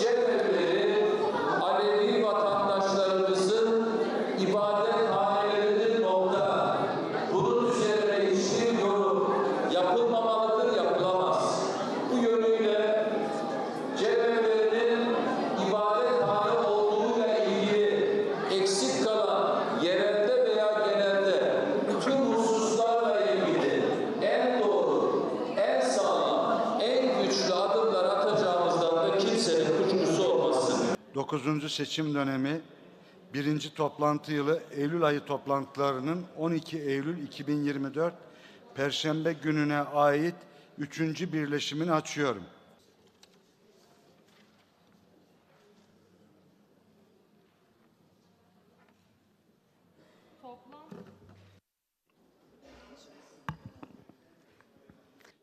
Cemevleri Alevi vatandaşlarımızın ibadethanelerinin 9. seçim dönemi 1. toplantı yılı Eylül ayı toplantılarının 12 Eylül 2024 Perşembe gününe ait 3. birleşimini açıyorum. Toplam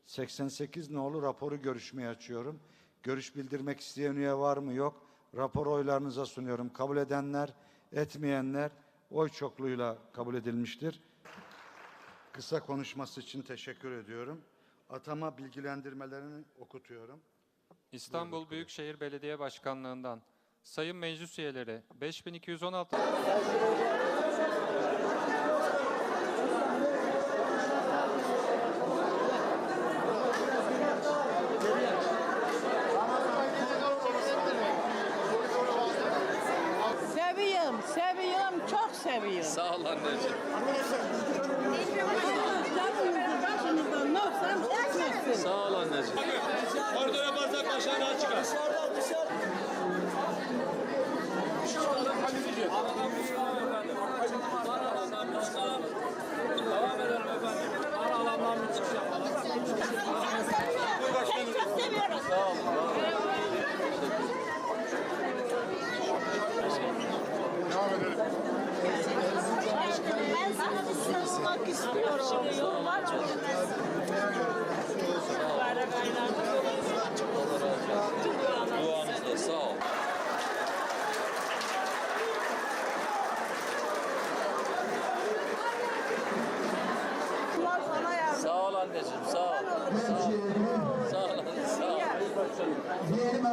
88 nolu raporu görüşmeye açıyorum. Görüş bildirmek isteyen üye var mı? Yok. Rapor oylarınıza sunuyorum. Kabul edenler, etmeyenler oy çokluğuyla kabul edilmiştir. Kısa konuşması için teşekkür ediyorum. Atama bilgilendirmelerini okutuyorum. İstanbul Büyükşehir Belediye Başkanlığından Sayın Meclis Üyeleri 5216 Seviyorum, seviyorum, çok seviyorum. Sağ ol anneciğim. Canınızı başınızdan noksan etmesin. Sağ ol anneciğim. Seni istiyorum. Sağ ol. Sağ ol anneciğim, sağ ol. Sağ ol. Sağ ol. Sağ ol.